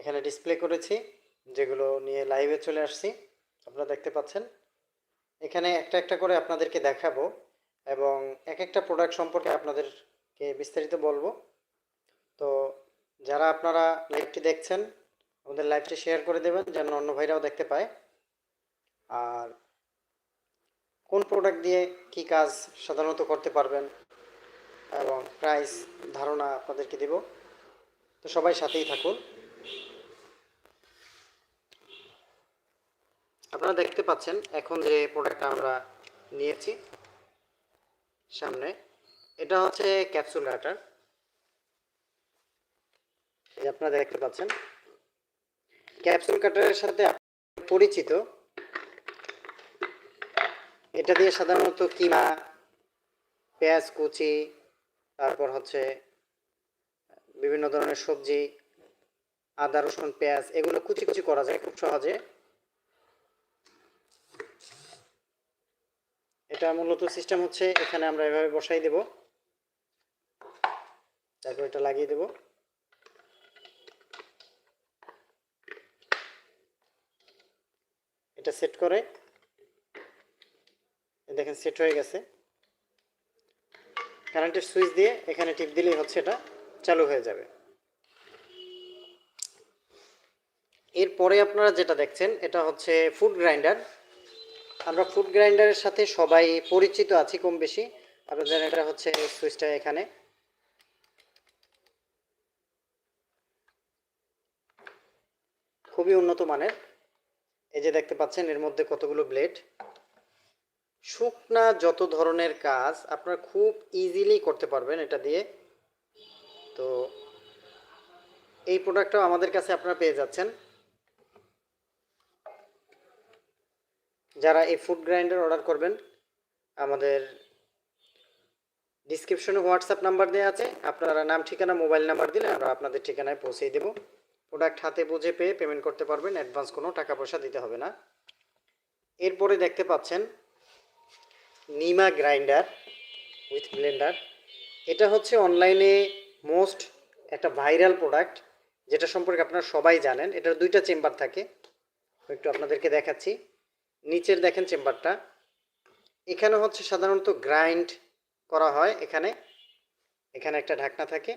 এখানে ডিসপ্লে করেছি, যেগুলো নিয়ে লাইভে চলে আসছি। আপনারা দেখতে পাচ্ছেন। এখানে একটা একটা করে আপনাদেরকে দেখাবো এবং এক একটা প্রোডাক্ট সম্পর্কে আপনাদেরকে বিস্তারিত বলব। তো যারা আপনারা লাইভটি দেখছেন, আমাদের লাইভটি শেয়ার করে দেবেন, যেন অন্য ভাইরাও দেখতে পায়। আর কোন প্রোডাক্ট দিয়ে কি কাজ সাধারণত করতে পারবেন এবং প্রাইস ধারণা আপনাদেরকে দেব। তো সবাই সাথেই থাকুন। আপনারা দেখতে পাচ্ছেন এখন যে প্রোডাক্টটা আমরা নিয়েছি সামনে, এটা হচ্ছে ক্যাপসুল যে আপনারা দেখতে পাচ্ছেন ক্যাপসুল কাটারের সাথে পরিচিত। এটা দিয়ে সাধারণত কিমা, পেঁয়াজ, কুচি, তারপর হচ্ছে বিভিন্ন ধরনের সবজি, আদা, রসুন, পেঁয়াজ, এগুলো কুচি কুচি করা যায় খুব সহজে। এটা মূলত সিস্টেম হচ্ছে, এখানে আমরা এভাবে বসাই দেব। তারপর এটা লাগিয়ে দেব। এটা সেট করে। দেখেন সেট হয়ে গেছে। কারেন্টের সুইচ দিয়ে এখানে টিপ দিলেই হচ্ছে এটা চালু হয়ে যাবে। এরপরে আপনারা যেটা দেখছেন, এটা হচ্ছে ফুড গ্রাইন্ডার আমরা ফুড গ্রাইন্ডারের সাথে সবাই পরিচিত আছি কম বেশি জানেন এটা হচ্ছে সুইচটা এখানে। খুবই উন্নত মানের। এই যে দেখতে পাচ্ছেন, এর মধ্যে কতগুলো ব্লেড শুকনা যত ধরনের কাজ, আপনারা খুব ইজিলি করতে পারবেন এটা দিয়ে। তো এই প্রোডাক্টটাও আমাদের কাছে আপনারা পেয়ে যাচ্ছেন। যারা এই ফুড গ্রাইন্ডার অর্ডার করবেন, আমাদের ডিসক্রিপশনে হোয়াটসঅ্যাপ নাম্বার দেওয়া আছে। আপনারা নাম, ঠিকানা মোবাইল নাম্বার দিলে আমরা আপনাদের ঠিকানায় পৌঁছে দেব। প্রোডাক্ট হাতে বুঝে পেয়ে পেমেন্ট করতে পারবেন অ্যাডভান্স কোনো টাকা পয়সা দিতে হবে না। এরপরে দেখতে পাচ্ছেন নিমা গ্রাইন্ডার উইথ ব্লেন্ডার এটা হচ্ছে অনলাইনে মোস্ট একটা ভাইরাল প্রোডাক্ট যেটা সম্পর্কে আপনারা সবাই জানেন। এটার দুইটা চেম্বার থাকে। একটু আপনাদেরকে দেখাচ্ছি। নিচের দেখেন চেম্বারটা। এখানে হচ্ছে সাধারণত গ্রাইন্ড করা হয় এখানে। এখানে একটা ঢাকনা থাকে।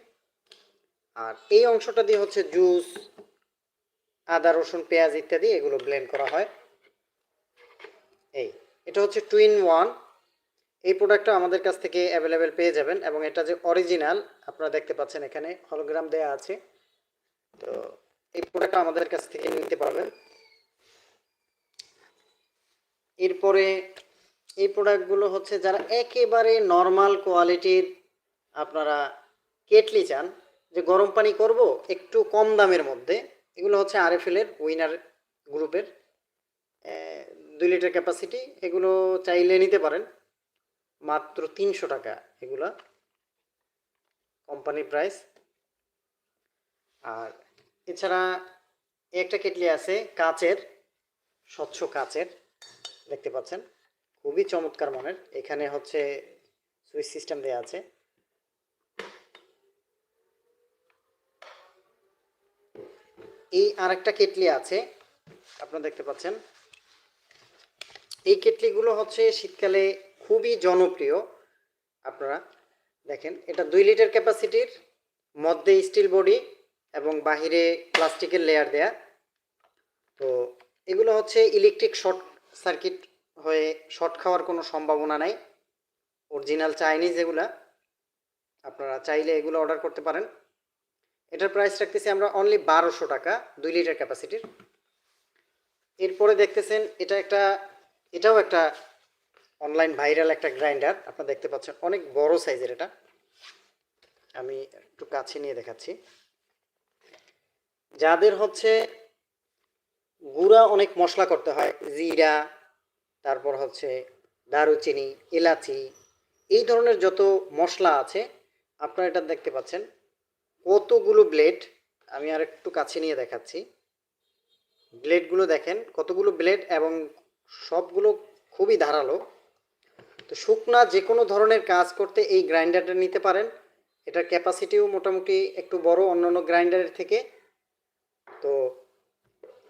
আর এই অংশটা দিয়ে হচ্ছে জুস, আদা, রসুন, পেঁয়াজ ইত্যাদি এগুলো ব্লেন্ড করা হয়। এই, এটা হচ্ছে টুইন ওয়ান। এই প্রোডাক্টটা আমাদের কাছ থেকে অ্যাভেলেবেল পেয়ে যাবেন এবং এটা যে অরিজিনাল, আপনারা দেখতে পাচ্ছেন এখানে, হলোগ্রাম দেয়া আছে। তো এই প্রোডাক্টটা আমাদের কাছ থেকে নিতে পারবেন। এরপরে এই প্রোডাক্টগুলো হচ্ছে যারা একেবারে নর্মাল কোয়ালিটির আপনারা কেটলি চান, যে গরম পানি করব একটু কম দামের মধ্যে, এগুলো হচ্ছে আরএফএলের উইনার গ্রুপের দুই লিটার ক্যাপাসিটি এগুলো চাইলে নিতে পারেন। মাত্র তিনশো টাকা এগুলা কোম্পানির প্রাইস আর এছাড়া একটা কেটলি আছে কাচের, স্বচ্ছ কাচের। দেখতে পাচ্ছেন। খুবই চমৎকার মনের। এখানে হচ্ছে সুইচ সিস্টেম দেওয়া আছে। এই আরেকটা কেটলি আছে। আপনারা দেখতে পাচ্ছেন। এই কেটলিগুলো হচ্ছে শীতকালে খুবই জনপ্রিয়। আপনারা দেখেন, এটা দুই লিটার ক্যাপাসিটির, মধ্যে স্টিল বডি এবং বাহিরে প্লাস্টিকের লেয়ার দেয়া। তো এগুলো হচ্ছে ইলেকট্রিক শর্ট সার্কিট হয়ে শর্ট খাওয়ার কোনো সম্ভাবনা নাই। অরিজিনাল চাইনিজ এগুলা, আপনারা চাইলে এগুলো অর্ডার করতে পারেন। এটার প্রাইস রাখতেছি আমরা অনলি বারোশো টাকা, দুই লিটার ক্যাপাসিটির এরপরে দেখতেছেন এটা একটা, এটাও একটা অনলাইন ভাইরাল একটা গ্রাইন্ডার আপনারা দেখতে পাচ্ছেন, অনেক বড় সাইজের এটা। আমি একটু কাছে নিয়ে দেখাচ্ছি। যাদের হচ্ছে গুঁড়া অনেক মশলা করতে হয়, জিরা, তারপর হচ্ছে দারুচিনি, এলাচি, এই ধরনের যত মশলা আছে, আপনারা এটা দেখতে পাচ্ছেন। কতগুলো ব্লেড, আমি আর একটু কাছে নিয়ে দেখাচ্ছি। ব্লেডগুলো দেখেন, কতগুলো ব্লেড এবং সবগুলো খুবই ধারালো। তো শুকনা যে কোনো ধরনের কাজ করতে এই গ্রাইন্ডারটা নিতে পারেন। এটার ক্যাপাসিটিও মোটামুটি একটু বড় অন্যান্য গ্রাইন্ডারের থেকে। তো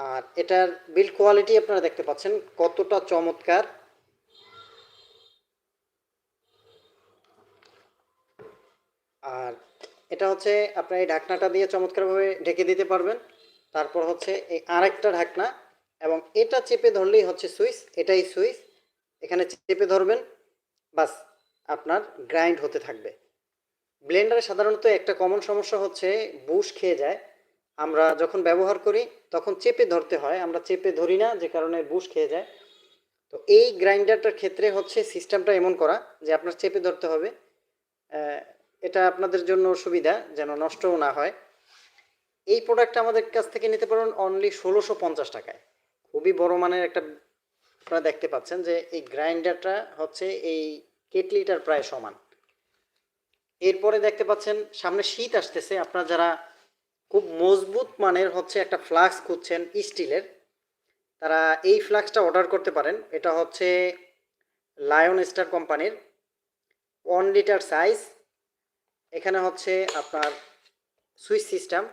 আর এটার বিল্ড কোয়ালিটি আপনারা দেখতে পাচ্ছেন, কতটা চমৎকার। আর এটা হচ্ছে আপনার এই ঢাকনাটা দিয়ে চমৎকারভাবে ঢেকে দিতে পারবেন। তারপর হচ্ছে এই আরেকটা ঢাকনা, এবং এটা চেপে ধরলেই হচ্ছে সুইচ, এটাই সুইচ। এখানে চেপে ধরবেন, বাস আপনার গ্রাইন্ড হতে থাকবে। ব্লেন্ডারে সাধারণত একটা কমন সমস্যা হচ্ছে, বুশ খেয়ে যায়। আমরা যখন ব্যবহার করি, তখন চেপে ধরতে হয়, আমরা চেপে ধরি না, যে কারণে বুশ খেয়ে যায়। তো এই গ্রাইন্ডারটার ক্ষেত্রে হচ্ছে সিস্টেমটা এমন করা যে আপনার চেপে ধরতে হবে। এটা আপনাদের জন্য সুবিধা যেন নষ্টও না হয়। এই প্রোডাক্টটা আমাদের কাছ থেকে নিতে পারবেন অনলি ষোলোশো পঞ্চাশ টাকায়। খুবই বড় মানের একটা আপনারা দেখতে পাচ্ছেন যে এই গ্রাইন্ডারটা হচ্ছে এই কেটলিটার প্রায় সমান। এরপরে দেখতে পাচ্ছেন, সামনে শীত আসতেছে, আপনারা যারা খুব মজবুত মানের হচ্ছে একটা ফ্লাক্স খুঁজছেন স্টিলের। তারা এই ফ্লাক্সটা অর্ডার করতে পারেন। এটা হচ্ছে লায়ন স্টার কোম্পানির ওয়ান লিটার সাইজ। এখানে হচ্ছে আপনার সুইচ সিস্টেম।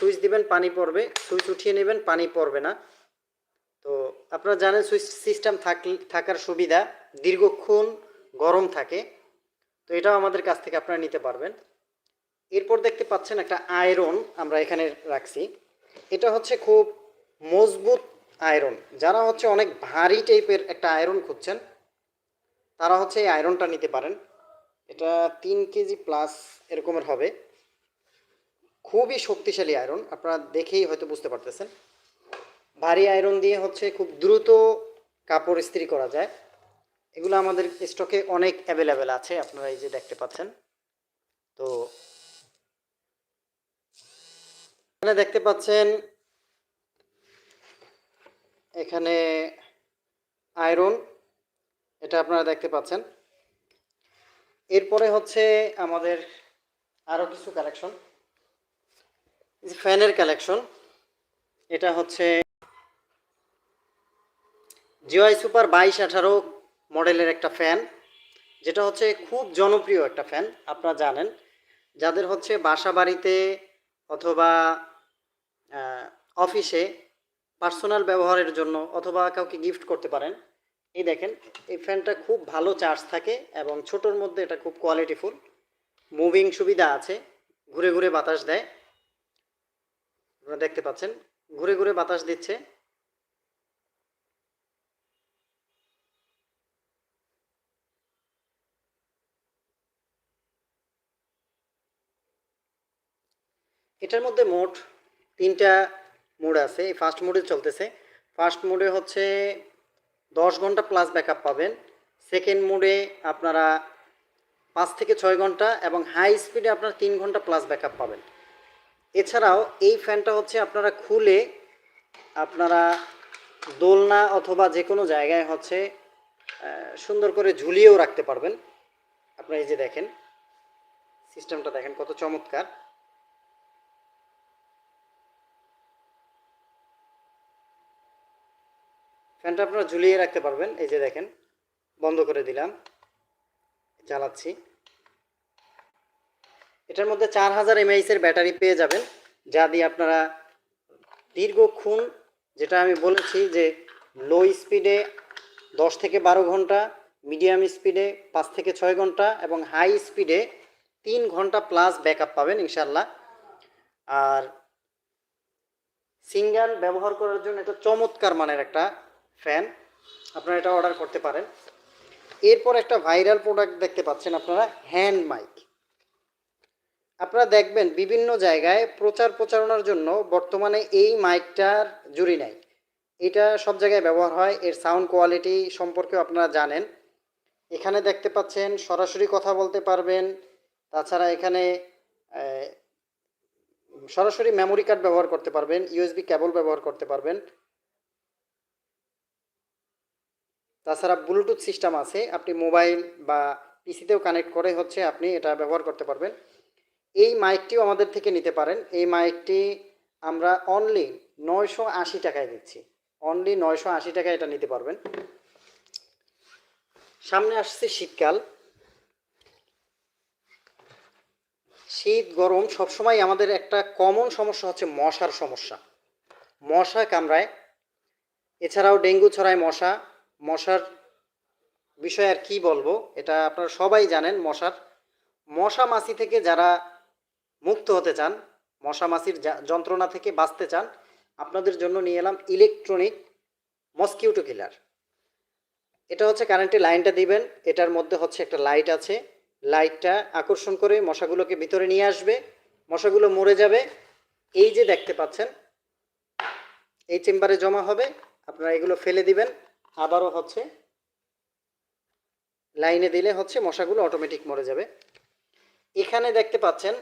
সুইচ দিবেন, পানি পড়বে। সুইচ উঠিয়ে নেবেন, পানি পড়বে না। তো আপনারা জানেন সুইচ সিস্টেম থাকার সুবিধা। দীর্ঘক্ষণ গরম থাকে। তো এটাও আমাদের কাছ থেকে আপনারা নিতে পারবেন। এরপর দেখতে পাচ্ছেন একটা আয়রন আমরা এখানে রাখছি। এটা হচ্ছে খুব মজবুত আয়রন। যারা হচ্ছে অনেক ভারী টাইপের একটা আয়রন খুঁজছেন, তারা হচ্ছে এই আয়রনটা নিতে পারেন। এটা তিন কেজি প্লাস এরকমের হবে। খুবই শক্তিশালী আয়রন, আপনারা দেখেই হয়তো বুঝতে পারতেছেন। ভারী আয়রন দিয়ে হচ্ছে খুব দ্রুত কাপড় ইস্ত্রি করা যায়। এগুলো আমাদের স্টকে অনেক অ্যাভেলেবেল আছে, আপনারা এই যে দেখতে পাচ্ছেন। তো এখানে দেখতে পাচ্ছেন এখানে আয়রন, এটা আপনারা দেখতে পাচ্ছেন। এরপরে হচ্ছে আমাদের আরও কিছু কালেকশন ফ্যানের কালেকশন এটা হচ্ছে জিওআই সুপার বাইশ আঠারো মডেলের একটা ফ্যান, যেটা হচ্ছে খুব জনপ্রিয় একটা ফ্যান, আপনারা জানেন। যাদের হচ্ছে বাসা বাড়িতে অথবা অফিসে পার্সোনাল ব্যবহারের জন্য অথবা কাউকে গিফট করতে পারেন। এই দেখেন, এই ফ্যানটা খুব ভালো চার্জ থাকে এবং ছোটোর মধ্যে এটা খুব কোয়ালিটিফুল। মুভিং সুবিধা আছে, ঘুরে ঘুরে বাতাস দেয়। আপনারা দেখতে পাচ্ছেন, ঘুরে ঘুরে বাতাস দিচ্ছে। এটার মধ্যে মোট তিনটা মোড আছে, এই ফার্স্ট মোডে চলতেছে। ফার্স্ট মোডে হচ্ছে দশ ঘণ্টা প্লাস ব্যাকআপ পাবেন। সেকেন্ড মোডে আপনারা পাঁচ থেকে ছয় ঘণ্টা এবং হাই স্পিডে আপনারা তিন ঘণ্টা প্লাস ব্যাকআপ পাবেন। এছাড়াও এই ফ্যানটা হচ্ছে আপনারা খুলে আপনারা দোলনা অথবা যে কোনো জায়গায় হচ্ছে সুন্দর করে ঝুলিয়েও রাখতে পারবেন। আপনারা এই যে দেখেন সিস্টেমটা দেখেন কত চমৎকার। ফ্যানটা আপনারা ঝুলিয়ে রাখতে পারবেন। এই যে দেখেন, বন্ধ করে দিলাম চালাচ্ছি এটার মধ্যে চার হাজার এমএইচের ব্যাটারি পেয়ে যাবেন, যা দিয়ে আপনারা দীর্ঘক্ষণ যেটা আমি বলেছি যে লো স্পিডে দশ থেকে বারো ঘণ্টা মিডিয়াম স্পিডে পাঁচ থেকে ছয় ঘণ্টা, এবং হাই স্পিডে তিন ঘণ্টা প্লাস ব্যাকআপ পাবেন ইনশাল্লাহ আর সিঙ্গেল ব্যবহার করার জন্য এটা চমৎকার মানের একটা ফ্যান, আপনারা এটা অর্ডার করতে পারেন। এরপর একটা ভাইরাল প্রোডাক্ট দেখতে পাচ্ছেন আপনারা হ্যান্ড মাইক আপনারা দেখবেন বিভিন্ন জায়গায় প্রচার প্রচারণার জন্য বর্তমানে এই মাইকটার জুড়ি নাই। এটা সব জায়গায় ব্যবহার হয়, এর সাউন্ড কোয়ালিটি সম্পর্কেও আপনারা জানেন। এখানে দেখতে পাচ্ছেন, সরাসরি কথা বলতে পারবেন। তাছাড়া এখানে সরাসরি মেমোরি কার্ড ব্যবহার করতে পারবেন ইউএসবি কেবল ব্যবহার করতে পারবেন। তাছাড়া ব্লুটুথ সিস্টেম আছে, আপনি মোবাইল বা পিসিতেও কানেক্ট করে হচ্ছে আপনি এটা ব্যবহার করতে পারবেন। এই মাইকটিও আমাদের থেকে নিতে পারেন। এই মাইকটি আমরা অনলি নয়শো আশি টাকায় দিচ্ছি। অনলি নয়শো আশি টাকায় এটা নিতে পারবেন। সামনে আসছে শীতকাল। শীত, গরম সবসময় আমাদের একটা কমন সমস্যা হচ্ছে মশার সমস্যা। মশা কামড়ায়। এছাড়াও ডেঙ্গু ছড়ায় মশা। মশার বিষয়ে আর কি বলব, এটা আপনারা সবাই জানেন মশার। মশা মাছি থেকে যারা মুক্ত হতে চান, মশা মাছির যন্ত্রণা থেকে বাঁচতে চান, আপনাদের জন্য নিয়ে এলাম ইলেকট্রনিক মসকিউটো কিলার এটা হচ্ছে কারেন্টে লাইনটা দিবেন, এটার মধ্যে হচ্ছে একটা লাইট আছে। লাইটটা আকর্ষণ করে মশাগুলোকে ভিতরে নিয়ে আসবে, মশাগুলো মরে যাবে। এই যে দেখতে পাচ্ছেন, এই চেম্বারে জমা হবে, আপনারা এগুলো ফেলে দিবেন। আবারও হচ্ছে, লাইনে দিলে হচ্ছে মশাগুলো অটোমেটিক মরে যাবে। এখানে দেখতে পাচ্ছেন,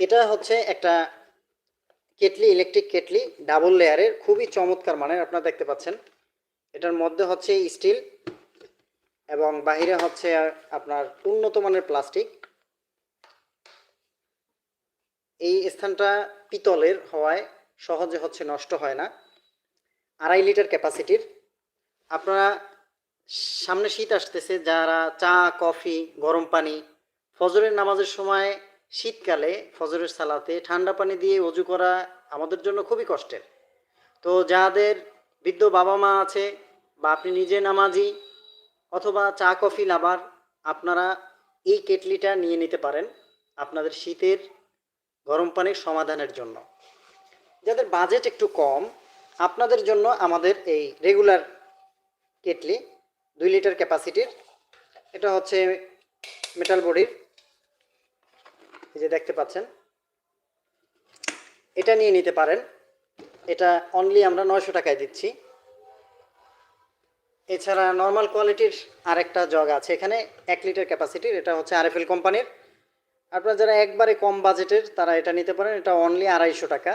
এটা হচ্ছে একটা কেটলি ইলেকট্রিক কেটলি ডাবল লেয়ারের খুবই চমৎকার মানের, আপনারা দেখতে পাচ্ছেন। এটার মধ্যে হচ্ছে স্টিল এবং বাহিরে হচ্ছে আপনার উন্নত মানের প্লাস্টিক এই স্থানটা পিতলের হওয়ায় সহজে হচ্ছে নষ্ট হয় না। আড়াই লিটার ক্যাপাসিটির। আপনারা সামনে শীত আসতেছে, যারা চা, কফি, গরম পানি, ফজরের নামাজের সময় শীতকালে ফজরের সালাতে ঠান্ডা পানি দিয়ে অজু করা আমাদের জন্য খুবই কষ্টের। তো যাদের বৃদ্ধ বাবা মা আছে বা আপনি নিজে নামাজি অথবা চা, কফি লাভার, আপনারা এই কেটলিটা নিয়ে নিতে পারেন আপনাদের শীতের গরম পানির সমাধানের জন্য। যাদের বাজেট একটু কম, আপনাদের জন্য আমাদের এই রেগুলার কেটলি দুই লিটার ক্যাপাসিটির এটা হচ্ছে মেটাল বডির। এই যে দেখতে পাচ্ছেন। এটা নিয়ে নিতে পারেন। এটা অনলি আমরা নয়শো টাকায় দিচ্ছি। এছাড়া নর্মাল কোয়ালিটির আরেকটা জগ আছে এখানে, এক লিটার ক্যাপাসিটির এটা হচ্ছে আরএফএল কোম্পানির। আপনারা যারা একবারে কম বাজেটের তারা এটা নিতে পারেন। এটা অনলি আড়াইশো টাকা।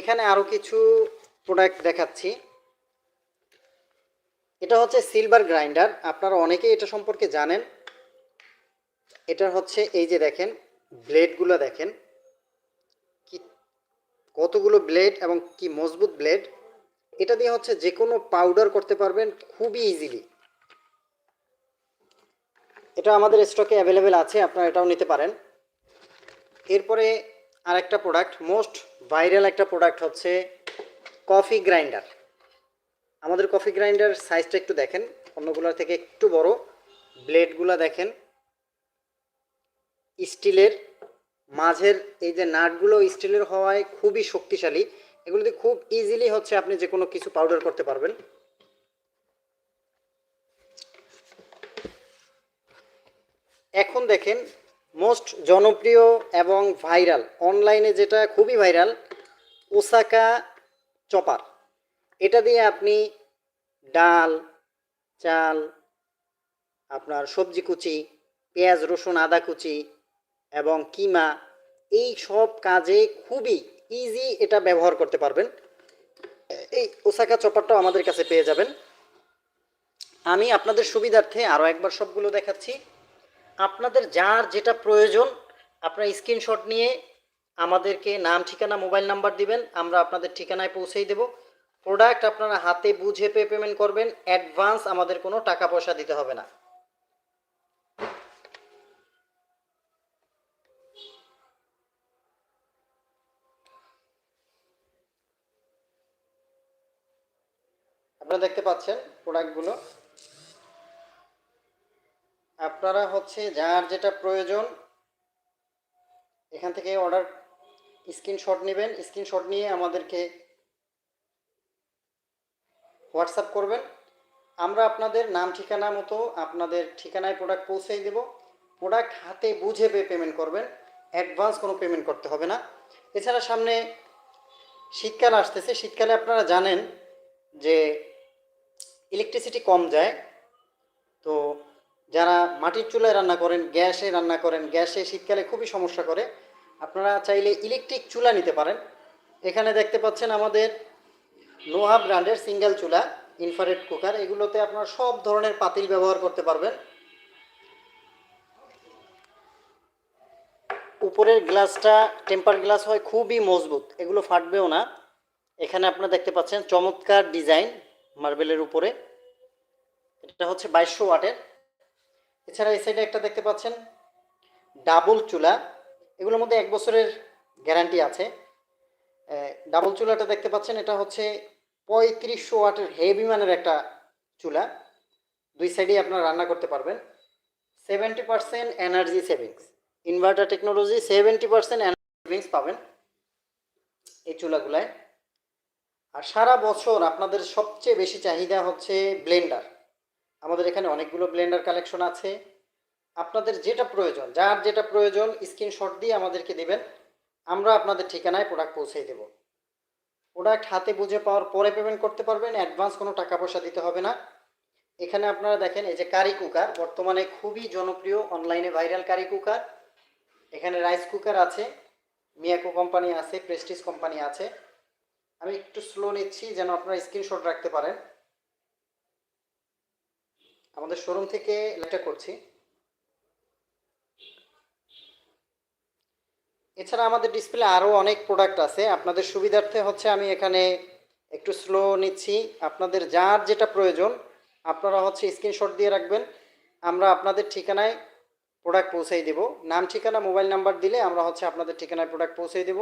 এখানে আরও কিছু প্রোডাক্ট দেখাচ্ছি। এটা হচ্ছে সিলভার গ্রাইন্ডার আপনারা অনেকেই এটা সম্পর্কে জানেন। এটা হচ্ছে এই যে দেখেন ব্লেডগুলো দেখেন। কি, কতগুলো ব্লেড এবং কি মজবুত ব্লেড এটা দিয়ে হচ্ছে যে কোনো পাউডার করতে পারবেন খুবই ইজিলি এটা আমাদের স্টকে অ্যাভেলেবেল আছে, আপনারা এটাও নিতে পারেন। এরপরে আরেকটা প্রোডাক্ট মোস্ট ভাইরাল একটা প্রোডাক্ট হচ্ছে কফি গ্রাইন্ডার আমাদের কফি গ্রাইন্ডার সাইজটা একটু দেখেন, অন্যগুলোর থেকে একটু বড়। ব্লেডগুলো দেখেন। স্টিলের মাঝের এই যে নাটগুলো স্টিলের হওয়ায় খুবই শক্তিশালী। এগুলোতে খুব ইজিলি হচ্ছে আপনি যে কোনো কিছু পাউডার করতে পারবেন। এখন দেখেন মোস্ট জনপ্রিয় এবং ভাইরাল অনলাইনে যেটা খুবই ভাইরাল ওসাকা চপার এটা দিয়ে আপনি ডাল, চাল, আপনার সবজি কুচি, পেঁয়াজ, রসুন, আদা কুচি এবং কিমা, এই সব কাজে খুবই ইজি এটা ব্যবহার করতে পারবেন। এই ওসাকা চপারটাও আমাদের কাছে পেয়ে যাবেন। আমি আপনাদের সুবিধার্থে আরও একবার সবগুলো দেখাচ্ছি। আপনাদের যার যেটা প্রয়োজন, আপনার স্ক্রিনশট নিয়ে আমাদেরকে নাম, ঠিকানা মোবাইল নাম্বার দিবেন, আমরা আপনাদের ঠিকানায় পৌঁছেই দেব। প্রোডাক্ট আপনারা হাতে বুঝে পে পেমেন্ট করবেন অ্যাডভান্স আমাদের কোনো টাকা পয়সা দিতে হবে না। আপনারা দেখতে পাচ্ছেন প্রোডাক্টগুলো আপনারা হচ্ছে যার যেটা প্রয়োজন, এখান থেকে অর্ডার স্ক্রিনশট নেবেন স্ক্রিনশট নিয়ে আমাদেরকে হোয়াটসঅ্যাপ করবেন। আমরা আপনাদের নাম, ঠিকানা মতো আপনাদের ঠিকানায় প্রোডাক্ট পৌঁছেই দেব। প্রোডাক্ট হাতে বুঝে পে পেমেন্ট করবেন। অ্যাডভান্স কোনো পেমেন্ট করতে হবে না। এছাড়া সামনে শীতকাল আসতেছে। শীতকালে আপনারা জানেন যে ইলেকট্রিসিটি কম যায়। যারা মাটির চুলায় রান্না করেন, গ্যাসে রান্না করেন, গ্যাসে শীতকালে খুবই সমস্যা করে, আপনারা চাইলে ইলেকট্রিক চুলা নিতে পারেন। এখানে দেখতে পাচ্ছেন আমাদের লোহা ব্র্যান্ডের সিঙ্গেল চুলা ইনফারেট কুকার এগুলোতে আপনারা সব ধরনের পাতিল ব্যবহার করতে পারবেন। উপরের গ্লাসটা টেম্পার গ্লাস হয়, খুবই মজবুত, এগুলো ফাটবেও না। এখানে আপনারা দেখতে পাচ্ছেন চমৎকার ডিজাইন মার্বেলের উপরে। এটা হচ্ছে বাইশশো ওয়াটের। এছাড়া এই সাইডে একটা দেখতে পাচ্ছেন ডাবল চুলা। এগুলোর মধ্যে এক বছরের গ্যারান্টি আছে। ডাবল চুলাটা দেখতে পাচ্ছেন, এটা হচ্ছে পঁয়ত্রিশশো ওয়াটের হেভি মানের একটা চুলা। দুই সাইডেই আপনারা রান্না করতে পারবেন। Seventy percent energy savings inverter technology seventy percent energy savings পাবেন এই চুলাগুলায়। আর সারা বছর আপনাদের সবচেয়ে বেশি চাহিদা হচ্ছে ব্লেন্ডার আমাদের এখানে অনেকগুলো ব্লেন্ডার কালেকশন আছে। আপনাদের যেটা প্রয়োজন, যার যেটা প্রয়োজন, স্ক্রিনশট দিয়ে আমাদেরকে দেবেন। আমরা আপনাদের ঠিকানায় প্রোডাক্ট পৌঁছে দেব। প্রোডাক্ট হাতে বুঝে পাওয়ার পরে পেমেন্ট করতে পারবেন অ্যাডভান্স কোনো টাকা পয়সা দিতে হবে না। এখানে আপনারা দেখেন, এই যে কারি কুকার বর্তমানে খুবই জনপ্রিয় অনলাইনে ভাইরাল কারি কুকার এখানে রাইস কুকার আছে মিয়াকো কোম্পানি আছে প্রেস্টিজ কোম্পানি আছে। আমি একটু স্লো নিচ্ছি, যেন আপনারা স্ক্রিনশট রাখতে পারেন। আমাদের শোরুম থেকে লেটা করছি। এছাড়া আমাদের ডিসপ্লে আরও অনেক প্রোডাক্ট আছে। আপনাদের সুবিধার্থে হচ্ছে আমি এখানে একটু স্লো নিচ্ছি। আপনাদের যার যেটা প্রয়োজন, আপনারা হচ্ছে স্ক্রিনশট দিয়ে রাখবেন। আমরা আপনাদের ঠিকানায় প্রোডাক্ট পৌঁছেই দেব। নাম, ঠিকানা মোবাইল নাম্বার দিলে আমরা হচ্ছে আপনাদের ঠিকানায় প্রোডাক্ট পৌঁছেই দেব।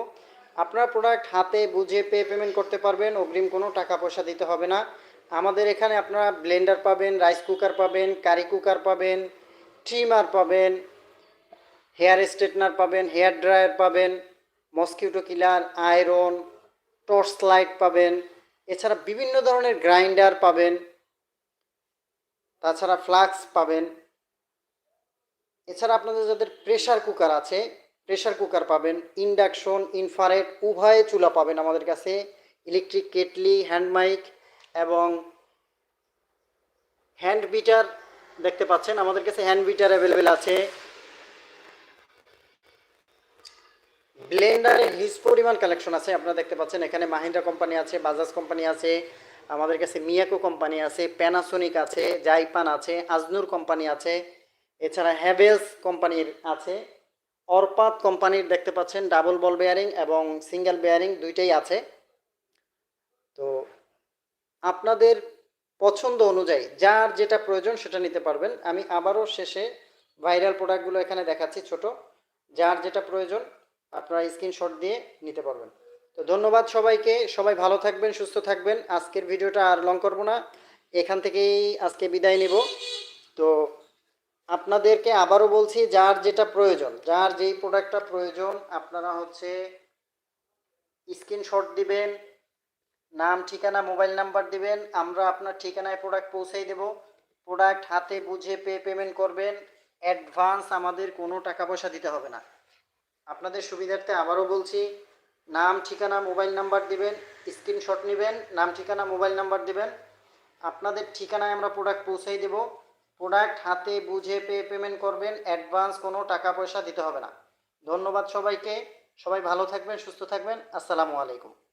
আপনার প্রোডাক্ট হাতে বুঝে পে পেমেন্ট করতে পারবেন। অগ্রিম কোনো টাকা পয়সা দিতে হবে না। আমাদের এখানে আপনারা ব্লেন্ডার পাবেন, রাইস কুকার পাবেন, কারি কুকার পাবেন, ট্রিমার পাবেন, হেয়ার স্ট্রেটনার পাবেন, হেয়ার ড্রায়ার পাবেন, mosquito killer, iron, torch light পাবেন, এছাড়া বিভিন্ন ধরনের গ্রাইন্ডার পাবেন, তাছাড়া ফ্লাক্স পাবেন। এছাড়া আপনাদের যাদের প্রেশার কুকার আছে প্রেশার কুকার পাবেন, ইন্ডাকশন ইনফারেট উভয় চুলা পাবেন আমাদের কাছে, ইলেকট্রিক কেটলি, হ্যান্ড মাইক এবং হ্যান্ড বিটার দেখতে পাচ্ছেন, আমাদের কাছে হ্যান্ড বিটার অ্যাভেলেবেল আছে। ব্লেন্ডারের হিউজ পরিমাণ কালেকশন আছে, আপনারা দেখতে পাচ্ছেন, এখানে মাহিন্দ্রা কোম্পানি আছে বাজাজ কোম্পানি আছে, আমাদের কাছে মিয়াকো কোম্পানি আছে প্যানাসোনিক আছে জাইপান আছে আজনুর কোম্পানি আছে, এছাড়া হ্যাভেলস কোম্পানির আছে অরপাত কোম্পানির দেখতে পাচ্ছেন ডাবল বল বেয়ারিং এবং সিঙ্গেল বেয়ারিং দুইটাই আছে। তো আপনাদের পছন্দ অনুযায়ী, যার যেটা প্রয়োজন সেটা নিতে পারবেন। আমি আবারও শেষে ভাইরাল প্রোডাক্টগুলো এখানে দেখাচ্ছি ছোট। যার যেটা প্রয়োজন, আপনারা স্ক্রিনশট দিয়ে নিতে পারবেন। তো ধন্যবাদ সবাইকে। সবাই ভালো থাকবেন, সুস্থ থাকবেন। আজকের ভিডিওটা আর লং করব না। এখান থেকেই আজকে বিদায় নেব। তো আপনাদেরকে আবারও বলছি, যার যেটা প্রয়োজন, যার যেই প্রোডাক্টটা প্রয়োজন, আপনারা হচ্ছে স্ক্রিনশট দিবেন। নাম, ঠিকানা, মোবাইল নাম্বার দিবেন। আমরা আপনার ঠিকানায় প্রোডাক্ট পৌঁছেই দেব। প্রোডাক্ট হাতে বুঝে পে পেমেন্ট করবেন। অ্যাডভান্স আমাদের কোনো টাকা পয়সা দিতে হবে না। আপনাদের সুবিধার্থে আবারও বলছি, নাম, ঠিকানা, মোবাইল নাম্বার দিবেন। স্ক্রিনশট নেবেন, নাম, ঠিকানা, মোবাইল নাম্বার দিবেন। আপনাদের ঠিকানায় আমরা প্রোডাক্ট পৌঁছেই দেব। প্রোডাক্ট হাতে বুঝে পে পেমেন্ট করবেন। অ্যাডভান্স কোনো টাকা পয়সা দিতে হবে না। ধন্যবাদ সবাইকে। সবাই ভালো থাকবেন, সুস্থ থাকবেন। আসসালামু আলাইকুম।